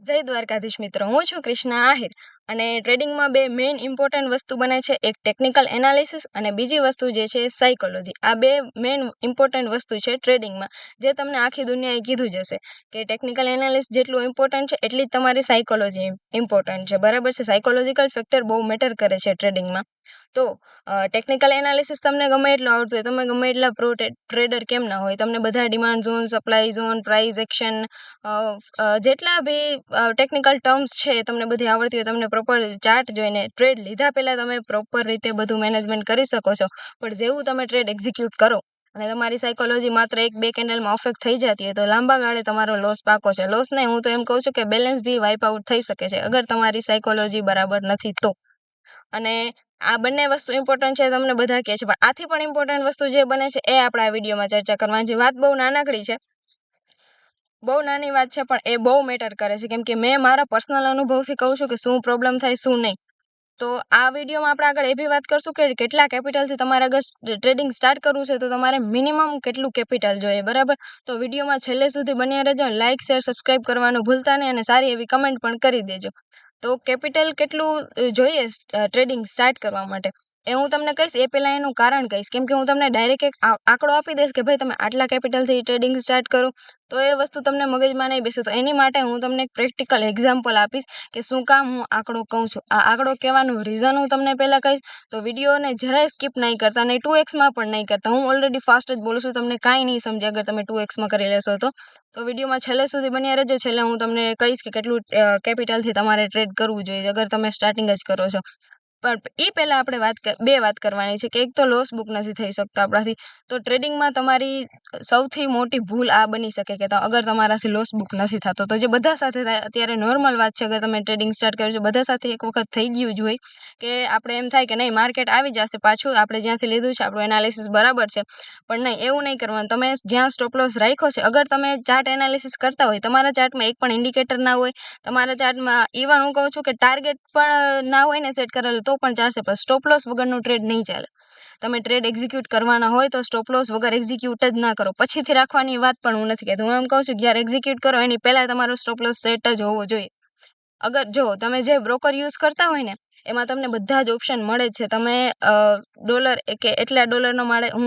જય દ્વારકાધીશ મિત્રો હું છું કૃષ્ણા આહિર. અને ટ્રેડિંગમાં બે મેઇન ઇમ્પોર્ટન્ટ વસ્તુ બને છે, એક ટેકનિકલ એનાલિસિસ અને બીજી વસ્તુ જે છે સાયકોલોજી આ બે મેઇન ઇમ્પોર્ટન્ટ વસ્તુ છે ટ્રેડિંગમાં, જે તમને આખી દુનિયાએ કીધું જ હશે કે ટેકનિકલ એનાલિસિસ જેટલું ઇમ્પોર્ટન્ટ છે, એટલી જ તમારી સાયકોલોજી ઇમ્પોર્ટન્ટ છે. બરાબર છે? સાયકોલોજીકલ ફેક્ટર બહુ મેટર કરે છે ટ્રેડિંગમાં. તો ટેકનિકલ એનાલિસિસ તમને ગમે એટલું આવડતું હોય, તમે ગમે એટલા પ્રો ટ્રેડર કેમ ના હોય, તમને બધા demand zone supply zone price action જેટલા બી ટેકનિકલ ટર્મ્સ છે તમને બધી આવડતી હોય, તમને પ્રોપર ચાર્ટ જોઈને ટ્રેડ લીધા પહેલાં તમે પ્રોપર રીતે બધું મેનેજમેન્ટ કરી શકો છો. પણ જેવું તમે ટ્રેડ એક્ઝિક્યુટ કરો અને તમારી સાયકોલોજી માત્ર એક બે કેન્ડલમાં અફેક્ટ થઈ જતી હોય તો લાંબા ગાળે તમારો લોસ પાકો છે. લોસ નહીં, હું તો એમ કહું છું કે બેલેન્સ બી વાઇપ આઉટ થઈ શકે છે, અગર તમારી સાયકોલોજી બરાબર નથી તો. અને આ બંને વસ્તુ ઇમ્પોર્ટન્ટ છે, તમને બધા કહે છે, પણ આથી પણ ઇમ્પોર્ટન્ટ વસ્તુ જે બને છે, એ આપણે આ વિડીયોમાં ચર્ચા કરવાની છે. વાત બહુ નાનકડી છે બહુ નાની વાત છે, પણ એ બહુ મેટર કરે છે. કેમ કે મેં મારા પર્સનલ અનુભવથી કહું છું કે શું પ્રોબ્લેમ થાય, શું નહીં. તો આ વિડીયોમાં આપણે આગળ એ બી વાત કરશું કે કેટલા કેપિટલથી તમારે અગર ટ્રેડિંગ સ્ટાર્ટ કરવું છે, તો તમારે મિનિમમ કેટલું કેપિટલ જોઈએ, બરાબર? તો વિડીયોમાં છેલ્લે સુધી બન્યા રહેજો લાઇક શેર સબસ્ક્રાઈબ કરવાનું ભૂલતા નહીં અને સારી એવી કમેન્ટ પણ કરી દેજો. તો કેપિટલ કેટલું જોઈએ ટ્રેડિંગ સ્ટાર્ટ કરવા માટે? એ હું તમને કહીશ, એ પહેલાં એનું કારણ કહીશ. કેમ કે હું તમને ડાયરેક્ટ એક આંકડો આપી દઈશ કે ભાઈ તમે આટલા કેપિટલથી ટ્રેડિંગ સ્ટાર્ટ કરો, તો એ વસ્તુ તમને મગજમાં નહીં બેસે. તો એની માટે હું તમને એક પ્રેક્ટિકલ એક્ઝામ્પલ આપીશ કે શું કામ હું આંકડો કહું છું. આ આંકડો કહેવાનું રીઝન હું તમને પહેલાં કહીશ. તો વિડીયોને જરાય સ્કીપ નહીં કરતા, નહીં ટુ એક્સમાં પણ નહીં કરતા. હું ઓલરેડી ફાસ્ટ જ બોલું છું, તમને કાંઈ નહીં સમજે અગર તમે ટુ એક્સમાં કરી લેશો તો. તો વિડીયોમાં છેલ્લે સુધી બન્યા રહેજો. છેલ્લે હું તમને કહીશ કે કેટલું કેપિટલથી તમારે ટ્રેડ કરવું જોઈએ, અગર તમે સ્ટાર્ટિંગ જ કરો છો. પણ એ પહેલાં આપણે વાત બે વાત કરવાની છે કે એક તો લોસ બુક નથી થઈ શકતો આપણાથી. તો ટ્રેડિંગમાં તમારી સૌથી મોટી ભૂલ આ બની શકે કે અગર તમારાથી લોસ બુક નથી થતો. તો જે બધા સાથે થાય, અત્યારે નોર્મલ વાત છે, અગર તમે ટ્રેડિંગ સ્ટાર્ટ કર્યું છે, બધા સાથે એક વખત થઈ ગયું જ હોય કે આપણે એમ થાય કે નહીં માર્કેટ આવી જશે પાછું, આપણે જ્યાંથી લીધું છે, આપણું એનાલિસિસ બરાબર છે. પણ નહીં, એવું નહીં કરવાનું. તમે જ્યાં સ્ટોપ લોસ રાખ્યો છે, અગર તમે ચાર્ટ એનાલિસિસ કરતા હોય, તમારા ચાર્ટમાં એક પણ ઇન્ડિકેટર ના હોય, તમારા ચાર્ટમાં ઇવન હું કહું છું કે ટાર્ગેટ પણ ના હોય ને સેટ કરેલું, તો પણ ચાલશે, પણ સ્ટોપ લોસ વગરનું ટ્રેડ નહીં ચાલે. તમે ટ્રેડ એક્ઝિક્યુટ કરવાના હોય તો સ્ટોપ લોસ વગર એક્ઝિક્યુટ જ ના કરો. પછીથી રાખવાની વાત પણ હું નથી કહેતી. હું એમ કહું છું, જ્યારે એક્ઝિક્યુટ કરો, એની પહેલાં તમારો સ્ટોપ લોસ સેટ જ હોવો જોઈએ. અગર જો, તમે જે બ્રોકર યુઝ કરતા હોય ને એમાં તમને બધા જ ઓપ્શન મળે છે. તમે ડોલર કે એટલા ડોલરનો માળે હું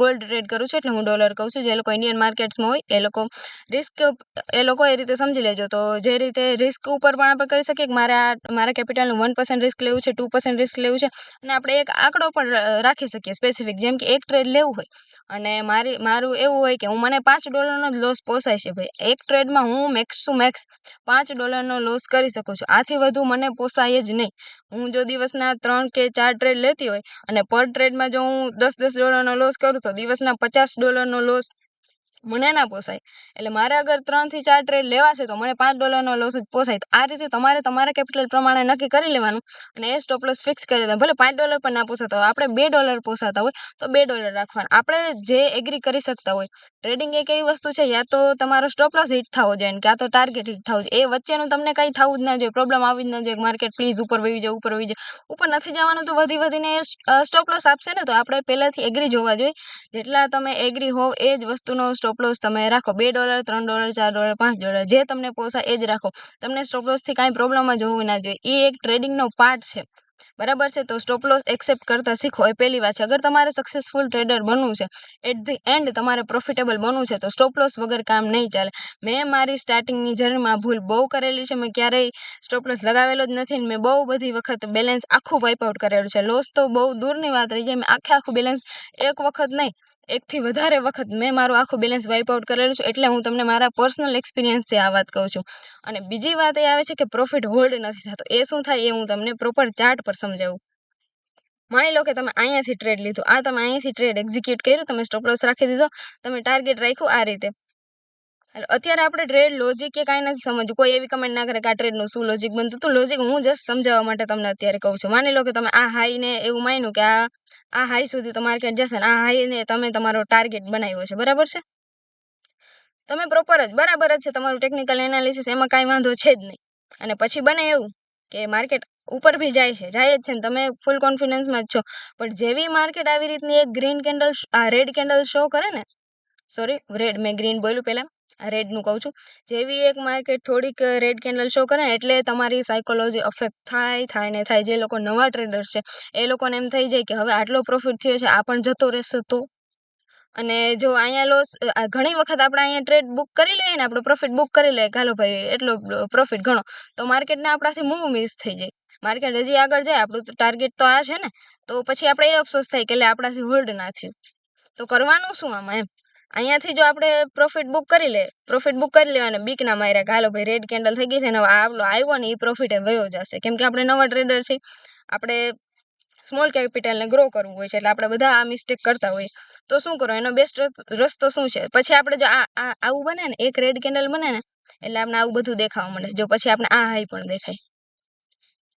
ગોલ્ડ ટ્રેડ કરું છું એટલે હું ડોલર કહું છું. જે લોકો ઇન્ડિયન માર્કેટ્સમાં હોય, એ લોકો રિસ્ક એ લોકો એ રીતે સમજી લેજો. તો જે રીતે રિસ્ક ઉપર પણ આપણે કરી શકીએ કે મારે આ, મારા કેપિટલનું વન પર્સન્ટ રિસ્ક લેવું છે ટુ પર્સન્ટ રિસ્ક લેવું છે અને આપણે એક આંકડો પણ રાખી શકીએ સ્પેસિફિક જેમ કે એક ટ્રેડ લેવું હોય અને મારી, મારું એવું હોય કે હું મને પાંચ ડોલરનો જ લોસ પોસાય છે ભાઈ. એક ટ્રેડમાં હું મેક્સ ટુ મેક્સ પાંચ ડોલરનો લોસ કરી શકું છું. આથી વધુ મને પોસાય જ નહીં. હું જો દિવસના ત્રણ કે ચાર ટ્રેડ લેતી હોય અને પર ટ્રેડમાં જો હું દસ દસ ડોલરનો લોસ કરું તો દિવસના પચાસ ડોલરનો લોસ મને ના પોસાય. એટલે મારે અગર ત્રણથી ચાર ટ્રેડ લેવા છે તો મને પાંચ ડોલરનો લોસ જ પોસાય. તો આ રીતે તમારે તમારા કેપિટલ પ્રમાણે નક્કી કરી લેવાનું અને એ સ્ટોપ લોસ ફિક્સ કરી દેવાનું. ભલે પાંચ ડોલર પણ ના પોસાતા હોય, આપણે બે ડોલર પોસાતા હોય, તો બે ડોલર રાખવાના. આપણે જે એગ્રી કરી શકતા હોય. ટ્રેડિંગ એક એવી વસ્તુ છે, યા તો તમારો સ્ટોપ લોસ હિટ થવો જોઈએ ક્યાં તો ટાર્ગેટ હિટ થવું જોઈએ. એ વચ્ચેનું તમને કંઈ થવું જ ના જોઈએ. પ્રોબ્લેમ આવી જ ના જોઈએ માર્કેટ પ્લીઝ ઉપર વહી જાય, ઉપર વહી જાય. ઉપર નથી જવાનું તો વધી વધીને સ્ટોપ લોસ આપશે ને, તો આપણે પહેલાંથી એગ્રી જોવા જોઈએ. જેટલા તમે એગ્રી હોવ એ જ વસ્તુનો સ્ટોપ સ્ટોપ લોસ તમે રાખો, બે ડોલર ત્રણ ડોલર ચાર ડોલર પાંચ ડોલર જે તમને પોસાય એ જ રાખો. તમને સ્ટોપલોસથી કાંઈ પ્રોબ્લેમ જ હોવું ના જોઈએ. એ એક ટ્રેડિંગનો પાર્ટ છે. બરાબર છે? તો સ્ટોપ લોસ એક્સેપ્ટ કરતાં શીખો. એ પહેલી વાત છે. અગર તમારે સક્સેસફુલ ટ્રેડર બનવું છે એટ ધી એન્ડ તમારે પ્રોફિટેબલ બનવું છે, તો સ્ટોપ લોસ વગર કામ નહીં ચાલે. મેં મારી સ્ટાર્ટિંગની જર્નીમાં ભૂલ બહુ કરેલી છે. મેં ક્યારેય સ્ટોપ લોસ લગાવેલો જ નથી મેં બહુ બધી વખત બેલેન્સ આખું વાઇપ આઉટ કરેલું છે. લોસ તો બહુ દૂરની વાત રહી જાય મેં આખે આખું બેલેન્સ એક વખત નહીં એકથી વધારે વખત મેં મારું આખું બેલેન્સ વાઇપ આઉટ કરેલું છે, એટલે હું તમને મારા પર્સનલ એક્સપિરિયન્સથી આ વાત કહું છું. અને બીજી વાત એ આવે છે કે પ્રોફિટ હોલ્ડ નથી થતો. એ શું થાય એ હું તમને પ્રોપર ચાર્ટ પર સમજાવું. માની લો કે તમે અહીંયાથી ટ્રેડ લીધું. આ તમે અહીંયાથી ટ્રેડ એક્ઝિક્યુટ કર્યું, તમે સ્ટોપ લોસ રાખી દીધો, તમે ટાર્ગેટ રાખ્યું આ રીતે. અત્યારે આપણે ટ્રેડ લોજિક કે કાંઈ નથી સમજવું. કોઈ એવી કમેન્ટ ના કરે કે આ ટ્રેડનું શું લોજિક બનતું હતું? લોજિક હું જસ્ટ સમજાવવા માટે તમને અત્યારે કહું છું. માની લો કે તમે આ હાઈને એવું માન્યું કે આ આ હાઈ સુધી તો માર્કેટ જશે ને આ હાઈને તમે તમારો ટાર્ગેટ બનાવ્યો છે. બરાબર છે? તમે પ્રોપર જ, બરાબર જ છે તમારું ટેકનિકલ એનાલિસિસ એમાં કાંઈ વાંધો છે જ નહીં. અને પછી બને એવું કે માર્કેટ ઉપર બી જાય છે. જાય જ છે ને તમે ફૂલ કોન્ફિડન્સમાં જ છો. પણ જેવી માર્કેટ આવી રીતની એક ગ્રીન કેન્ડલ આ રેડ કેન્ડલ શો કરે ને સોરી રેડ મેં ગ્રીન બોલ્યું પહેલાં. રેડનું કહું છું. જેવી એક માર્કેટ થોડીક રેડ કેન્ડલ શો કરે એટલે તમારી સાયકોલોજી અફેક્ટ થાય થાય ને થાય. જે લોકો નવા ટ્રેડર છે, એ લોકોને એમ થઈ જાય કે હવે આટલો પ્રોફિટ થયો છે, આ પણ જતો રહેશે તો. અને જો અહીંયા લોસ ઘણી વખત આપણે અહીંયા ટ્રેડ બુક કરી લઈએ ને, આપણો પ્રોફિટ બુક કરી લઈએ હાલો ભાઈ, એટલો પ્રોફિટ ઘણો. તો માર્કેટને આપણાથી મૂવ મિસ થઈ જાય. માર્કેટ હજી આગળ જાય, આપણું ટાર્ગેટ તો આ છે ને. તો પછી આપણે એ અફસોસ થાય કે એટલે આપણાથી હોલ્ડ ના થયું. તો કરવાનું શું આમાં એમ? અહીંયાથી જો આપણે પ્રોફિટ બુક કરી લે પ્રોફિટ બુક કરી લેવાને, બીકના માર્યા કે હાલો ભાઈ રેડ કેન્ડલ થઈ ગઈ છે ને આટલો આવ્યો ને એ પ્રોફિટ એ વયો જશે. કેમ કે આપણે નવા ટ્રેડર છે આપણે સ્મોલ કેપિટલને ગ્રો કરવું હોય છે, એટલે આપણે બધા આ મિસ્ટેક કરતા હોઈએ. તો શું કરો, એનો બેસ્ટ રસ્તો શું છે? પછી આપણે જો આ આવું બને ને, એક રેડ કેન્ડલ બને ને, એટલે આપણે આવું બધું દેખાવા મળે. જો પછી આપણે આ હાઈ પણ દેખાય.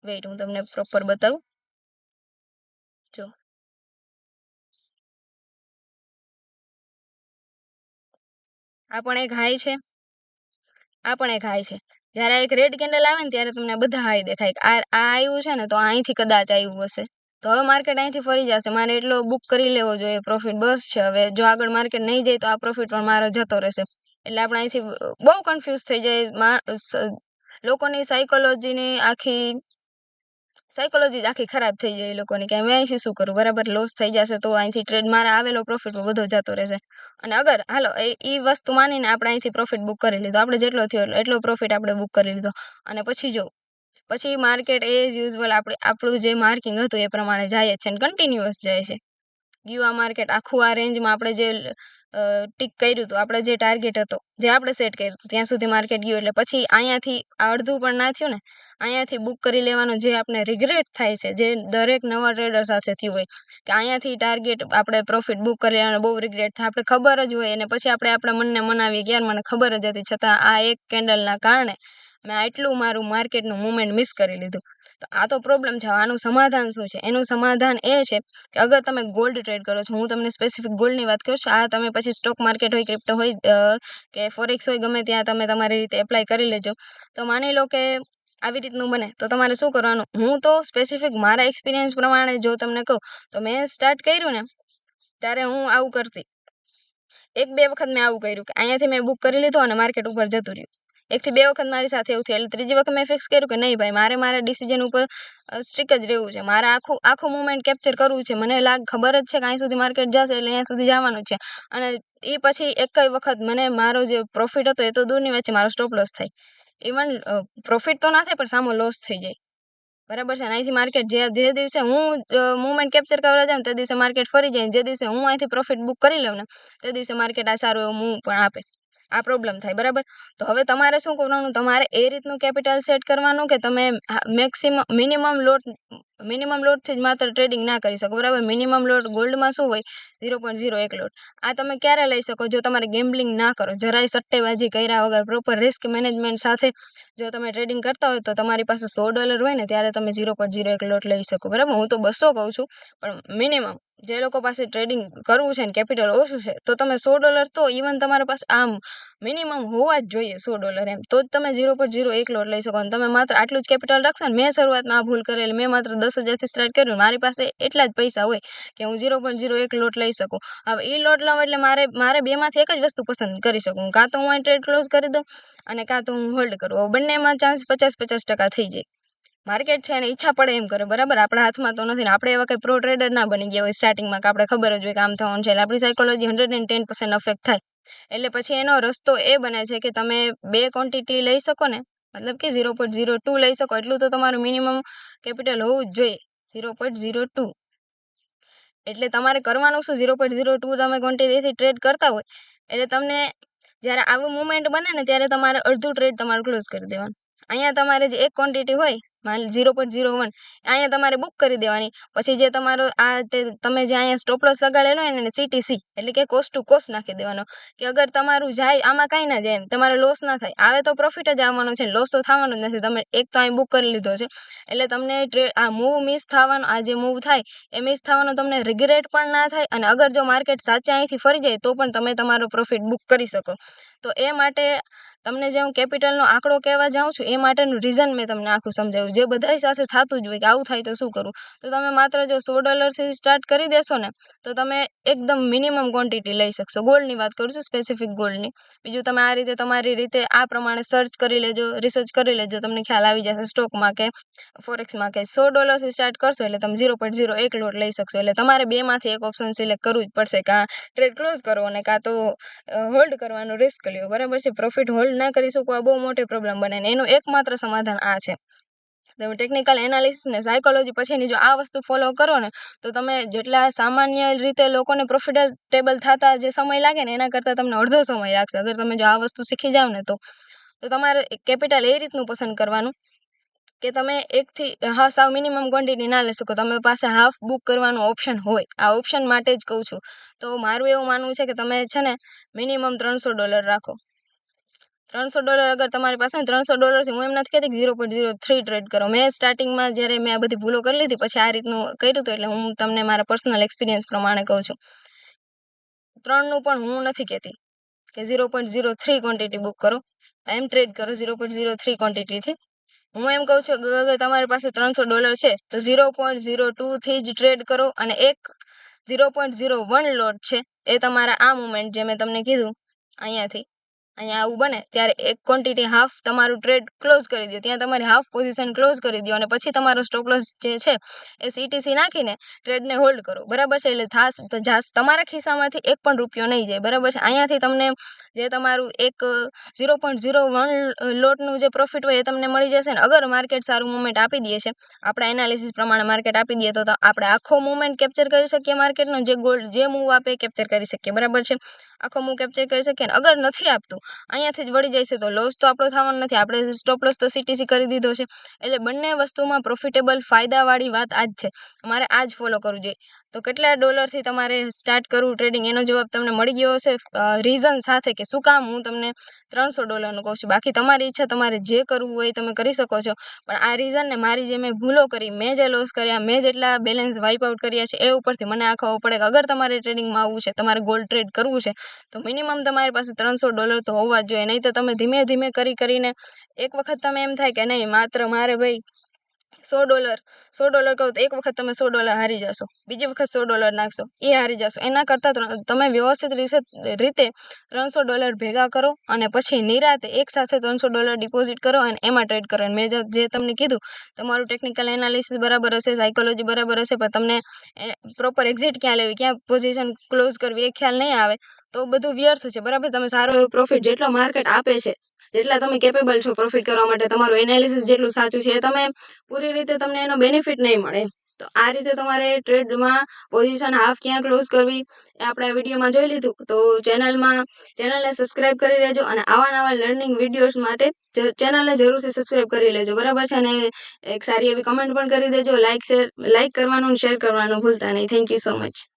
વેઇટ હું તમને પ્રોપર બતાવું. આ પણ એક હાઈ છે. આ પણ એક હાઈ છે. જ્યારે એક રેડ કેન્ડલ આવે ને ત્યારે તમને બધા હાઈ દેખાય. આ આ આવ્યું છે ને તો અહીંથી કદાચ આવ્યું હશે. તો હવે માર્કેટ અહીંથી ફરી જશે. મારે એટલો બુક કરી લેવો જોઈએ. પ્રોફિટ બસ છે. હવે જો આગળ માર્કેટ નહીં જાય તો આ પ્રોફિટ પણ મારો જતો રહેશે. એટલે આપણે અહીંથી બહુ કન્ફ્યુઝ થઈ જાય લોકોની સાયકોલોજીની આખી સાયકોલોજી આખી ખરાબ થઈ જાય એ લોકોની કે અમે અહીંથી શું કરું? બરાબર લોસ થઈ જશે તો અહીંથી ટ્રેડ મારા આવેલો પ્રોફિટ બધો જતો રહેશે. અને અગર, હાલો, એ એ વસ્તુ માનીને આપણે અહીંથી પ્રોફિટ બુક કરી લીધો. આપણે જેટલો થયો એટલો પ્રોફિટ આપણે બુક કરી લીધો. અને પછી જો, પછી માર્કેટ એઝ યુઝવલ આપણે, આપણું જે માર્કિંગ હતું એ પ્રમાણે જાય છે અને કન્ટિન્યુઅસ જાય છે. ગયું આ માર્કેટ આખું આ રેન્જમાં આપણે જે ટીક કર્યું હતું, આપણે જે ટાર્ગેટ હતો, જે આપણે સેટ કર્યું હતું, ત્યાં સુધી માર્કેટ ગયું એટલે પછી અહીંયાથી અડધું પણ ના થયું ને, અહીંયાથી બુક કરી લેવાનું જે આપણે રિગ્રેટ થાય છે, જે દરેક નવા ટ્રેડર સાથે થયું હોય, કે અહીંયાથી ટાર્ગેટ આપણે પ્રોફિટ બુક કરી લેવાનું બહુ રિગ્રેટ થાય, આપણે ખબર જ હોય, અને પછી આપણે આપણા મનને મનાવીએ કે યાર મને ખબર જ હતી, છતાં આ એક કેન્ડલના કારણે મેં આટલું મારું માર્કેટનું મુવમેન્ટ મિસ કરી લીધું. તો આ તો પ્રોબ્લેમ છે. આનું સમાધાન શું છે? એનું સમાધાન એ છે કે અગર તમે ગોલ્ડ ટ્રેડ કરો છો, હું તમને સ્પેસિફિક ગોલ્ડની વાત કરું છું. આ તમે પછી સ્ટોક માર્કેટ હોય ક્રિપ્ટો હોય કે ફોરેક્સ હોય, ગમે ત્યાં તમે તમારી રીતે એપ્લાય કરી લેજો. તો માની લો કે આવી રીતનું બને. તો તમારે શું કરવાનું? હું તો સ્પેસિફિક મારા એક્સપિરિયન્સ પ્રમાણે જો તમને કહું, તો મેં સ્ટાર્ટ કર્યું ને, ત્યારે હું આવું કરતી. એક બે વખત મેં આવું કર્યું કે અહીંયાથી મેં બુક કરી લીધો અને માર્કેટ ઉપર જતું રહ્યું. એકથી બે વખત મારી સાથે એવું થયું. એટલે ત્રીજી વખત મેં ફિક્સ કર્યું કે નહીં ભાઈ, મારે મારા ડિસિઝન ઉપર સ્ટ્રિક જ રહેવું છે. મારે આખું આખું મુમેન્ટ કેપ્ચર કરવું છે. મને લાગ, ખબર જ છે કે અહીં સુધી માર્કેટ જશે એટલે અહીંયા સુધી જવાનું છે. અને એ પછી એક કઈ વખત મને મારો જે પ્રોફિટ હતો એ તો દૂરની વચ્ચે મારો સ્ટોપ લોસ થાય ઇવન પ્રોફિટ તો ના થાય, પણ સામો લોસ થઈ જાય. બરાબર છે? અહીંથી માર્કેટ જે જે દિવસે હું મુવમેન્ટ કેપ્ચર કરવા જાઉં તે દિવસે માર્કેટ ફરી જાય જે દિવસે હું અહીંથી પ્રોફિટ બુક કરી લઉં ને, તે દિવસે માર્કેટ આ સારું એવું મૂવ પણ આપે. આ પ્રોબ્લેમ થાય, બરાબર? તો હવે તમારે શું કરવાનું? તમારે એ રીતનું કેપિટલ સેટ કરવાનું કે તમે મેક્સિમમ મિનિમમ લોટ મિનિમમ લોટથી જ માત્ર ટ્રેડિંગ ના કરી શકો, બરાબર? મિનિમમ લોટ ગોલ્ડમાં શું હોય? ઝીરો પોઈન્ટ ઝીરો એક લોટ આ તમે ક્યારે લઈ શકો જો તમારે ગેમ્બલિંગ ના કરો? જરાય સટ્ટેબાજી કર્યા વગર પ્રોપર રિસ્ક મેનેજમેન્ટ સાથે જો તમે ટ્રેડિંગ કરતા હોય તો તમારી પાસે સો ડોલર હોય ને, ત્યારે તમે ઝીરો પોઈન્ટ ઝીરો એક લોટ લઈ શકો, બરાબર? હું તો બસો કહું છું, પણ મિનિમમ જે લોકો પાસે ટ્રેડિંગ કરવું છે ને કેપિટલ ઓછું છે, તો તમે સો ડોલર તો ઇવન તમારા પાસે આમ મિનિમમ હોવા જ જોઈએ સો ડોલર એમ. તો જ તમે ઝીરો પર ઝીરો એક લોટ લઈ શકો અને તમે માત્ર આટલું જ કેપિટલ રાખશો ને મેં શરૂઆતમાં આ ભૂલ કરેલી, મેં માત્ર દસ હજારથી સ્ટાર્ટ કર્યું, મારી પાસે એટલા જ પૈસા હોય કે હું ઝીરો પર ઝીરો એક લોટ લઈ શકું. હવે એ લોટ લઉં એટલે મારે મારે બેમાંથી એક જ વસ્તુ પસંદ કરી શકું. કાં તો હું અહીં ટ્રેડ ક્લોઝ કરી દઉં અને કાં તો હું હોલ્ડ કરું. બંનેમાં ચાન્સ પચાસ પચાસ ટકા થઈ જાય. માર્કેટ છે એને ઈચ્છા પડે એમ કરે, બરાબર? આપણા હાથમાં તો નથી ને, આપણે એવા કંઈ પ્રો ટ્રેડર ના બની ગયા હોય સ્ટાર્ટિંગમાં કે આપણે ખબર જ હોય કે આમ થવાનું છે, એટલે આપણી psychology hundred and ten percent affect થાય. એટલે પછી એનો રસ્તો એ બને છે કે તમે બે ક્વોન્ટિટી લઈ શકો ને, મતલબ કે ઝીરો પોઈન્ટ ઝીરો ટુ લઈ શકો, એટલું તો તમારું મિનિમમ કેપિટલ હોવું જ જોઈએ ઝીરો પોઈન્ટ ઝીરો ટુ એટલે તમારે કરવાનું શું? ઝીરો પોઈન્ટ ઝીરો ટુ તમે ક્વોન્ટિટીથી ટ્રેડ કરતા હોય, એટલે તમને જ્યારે આવું મુમેન્ટ બને ને, ત્યારે તમારે અડધું ટ્રેડ તમારું ક્લોઝ કરી દેવાનું. અહીંયા તમારે જે એક ક્વોન્ટિટી હોય માની ઝીરો પોઈન્ટ ઝીરો વન અહીંયા તમારે બુક કરી દેવાની. પછી જે તમારો આ તે તમે જે અહીંયા સ્ટોપ લોસ લગાડેલો હોય ને સીટીસી એટલે કે કોસ્ટ ટુ કોસ્ટ નાખી દેવાનો. કે અગર તમારું જાય, આમાં કાંઈ ના જાય એમ. તમારે લોસ ના થાય. આવે તો પ્રોફિટ જ આવવાનો છે લોસ તો થવાનો જ નથી. તમે એક તો અહીં બુક કરી લીધો છે. એટલે તમને ટ્રે, આ મૂવ મિસ થવાનો, આ જે મૂવ થાય, એ મિસ થવાનો તમને રિગ્રેટ પણ ના થાય અને અગર જો માર્કેટ સાચે અહીંથી ફરી જાય, તો પણ તમે તમારો પ્રોફિટ બુક કરી શકો. તો એ માટે તમને જે હું કેપિટલનો આંકડો કહેવા જાઉં છું, એ માટેનું રીઝન મેં તમને આખું સમજાવ્યું. જે બધાય સાથે થતું જ હોય કે આવું થાય તો શું કરવું તો તમે માત્ર જો સો ડોલરથી સ્ટાર્ટ કરી દેશો ને, તો તમે એકદમ મિનિમમ ક્વોન્ટિટી લઈ શકશો. ગોલ્ડની વાત કરું છું સ્પેસિફિક ગોલ્ડની બીજું તમે આ રીતે તમારી રીતે આ પ્રમાણે સર્ચ કરી લેજો રિસર્ચ કરી લેજો, તમને ખ્યાલ આવી જશે સ્ટોકમાં કે ફોરેક્સમાં કે સો ડોલરથી સ્ટાર્ટ કરશો એટલે તમે ઝીરો પોઈન્ટ ઝીરો એક લોટ લઈ શકશો. એટલે તમારે બેમાંથી એક ઓપ્શન સિલેક્ટ કરવું જ પડશે, કાં ટ્રેડ ક્લોઝ કરો અને કાં તો હોલ્ડ કરવાનો રિસ્ક લ્યો. બરાબર છે? પ્રોફિટ હોલ્ડ ના કરી શકો, આ બહુ મોટી પ્રોબ્લેમ બને ને. એનું એકમાત્ર સમાધાન આ છે. તમે ટેકનિકલ એનાલિસિસ ને સાયકોલોજી પછીની જો આ વસ્તુ ફોલો કરો ને, તો તમે જેટલા સામાન્ય રીતે લોકોને પ્રોફિટેબલ થતા જે સમય લાગે ને, એના કરતાં તમને અડધો સમય લાગશે. અગર તમે જો આ વસ્તુ શીખી જાઓ ને તો. તો તમારે કેપિટલ એ રીતનું પસંદ કરવાનું કે તમે એકથી, હા, સાવ મિનિમમ ક્વોન્ટિટી ના લઈ શકો. તમે પાસે હાફ બુક કરવાનો ઓપ્શન હોય. આ ઓપ્શન માટે જ કહું છું. તો મારું એવું માનવું છે કે તમે છે ને મિનિમમ ત્રણસો ડોલર રાખો. ત્રણસો ડોલર અગર તમારી પાસે ત્રણસો ડોલરથી હું એમ નથી કહેતી કે zero point zero three trade કરો. મેં સ્ટાર્ટિંગમાં જ્યારે મેં આ બધી ભૂલો કરી લીધી, પછી આ રીતનું કર્યું હતું એટલે હું તમને મારા પર્સનલ એક્સપિરિયન્સ પ્રમાણે કહું છું. ત્રણનું પણ હું નથી કહેતી કે zero point zero three quantity book કરો. એમ ટ્રેડ કરો ઝીરો પોઈન્ટ ઝીરો થ્રી ક્વોન્ટિટીથી હું એમ કહું છું કે અગર તમારી પાસે ત્રણસો ડોલર છે, તો ઝીરો પોઈન્ટ ઝીરો ટુથી જ ટ્રેડ કરો અને એક zero point zero one lot છે, એ તમારા આ મુમેન્ટ જે મેં તમને કીધું અહીંયાથી. અહીંયા આવું બને, ત્યારે એક ક્વોન્ટિટી હાફ તમારું ટ્રેડ ક્લોઝ કરી દો ત્યાં તમારી હાફ પોઝિશન ક્લોઝ કરી દો અને પછી તમારો સ્ટોપ લોસ જે છે, એ સીટીસી નાખીને ટ્રેડને હોલ્ડ કરો. બરાબર છે? એટલે થાસ જાસ તમારા ખિસ્સામાંથી એક પણ રૂપિયો નહીં જાય. બરાબર છે? અહીંયાથી તમને જે તમારું એક ઝીરો પોઈન્ટ ઝીરો વન લોટનું જે પ્રોફિટ હોય એ તમને મળી જશે ને. અગર માર્કેટ સારું મુવમેન્ટ આપી દે છે, આપણા એનાલિસિસ પ્રમાણે માર્કેટ આપી દે, તો આપણે આખો મુવમેન્ટ કેપ્ચર કરી શકીએ માર્કેટનો જે ગોલ્ડ જે મૂવ આપે કેપ્ચર કરી શકીએ. બરાબર છે? આખો મૂવ કેપ્ચર કરી શકીએ અગર નથી આપતું, અહીંયાથી જ વળી જશે તો લોસ તો આપણો થવાનો નથી. આપણે સ્ટોપ લોસ તો સીટીસી કરી દીધો છે. એટલે બંને વસ્તુમાં પ્રોફિટેબલ ફાયદાવાળી વાત આ જ છે. મારે આ જ ફોલો કરવું જોઈએ. તો કેટલા ડોલરથી તમારે સ્ટાર્ટ કરવું ટ્રેડિંગ એનો જવાબ તમને મળી ગયો હશે. રીઝન સાથે કે શું કામ? હું તમને ત્રણસો ડોલરનું કહું છું. બાકી તમારી ઈચ્છા, તમારે જે કરવું હોય તમે કરી શકો છો. પણ આ રીઝનને મારી જે મેં ભૂલો કરી, મેં જે લોસ કર્યા, મેં જેટલા બેલેન્સ વાઇપ આઉટ કર્યા છે, એ ઉપરથી મને આ ખબર પડે કે અગર તમારે ટ્રેડિંગમાં આવવું છે, તમારે ગોલ્ડ ટ્રેડ કરવું છે, તો મિનિમમ તમારી પાસે ત્રણસો ડોલર તો હોવા જ જોઈએ. નહીં તો તમે ધીમે ધીમે કરી કરીને એક વખત તમે એમ થાય કે નહીં, માત્ર મારે ભાઈ સો ડોલર સો ડોલર કહો તો એક વખત તમે સો ડોલર હારી જશો, બીજી વખત સો ડોલર નાખશો એ હારી જશો. એના કરતાં તમે વ્યવસ્થિત રીતે ત્રણસો ડોલર ભેગા કરો અને પછી નિરાતે એક સાથે ત્રણસો ડોલર ડિપોઝિટ કરો અને એમાં ટ્રેડ કરો. અને મેં જે તમને કીધું, તમારું ટેકનિકલ એનાલિસિસ બરાબર હશે સાયકોલોજી બરાબર હશે, પણ તમને પ્રોપર એક્ઝિટ ક્યાં લેવી, ક્યાં પોઝિશન ક્લોઝ કરવી, એ ખ્યાલ નહીં આવે. તો બધું વ્યર્થ છે. બરાબર? તમે સારો એવો પ્રોફિટ જેટલો માર્કેટ આપે છે, જેટલા તમે કેપેબલ છો પ્રોફિટ કરવા માટે, તમારું એનાલિસિસ જેટલું સાચું છે એ તમે પૂરી રીતે તમને એનો બેનિફિટ નહીં મળે. તો આ રીતે તમારે ટ્રેડમાં પોઝિશન હાફ ક્યાં ક્લોઝ કરવી એ આપણે આ વિડીયોમાં જોઈ લીધું. તો ચેનલમાં ચેનલને સબસ્ક્રાઇબ કરી લેજો અને આવા નવા લર્નિંગ વિડીયોઝ માટે ચેનલને જરૂરથી સબસ્ક્રાઇબ કરી લેજો. બરાબર છે? અને એક સારી એવી કમેન્ટ પણ કરી દેજો. લાઇક શેર લાઇક કરવાનું શેર કરવાનું ભૂલતા નહીં. Thank you so much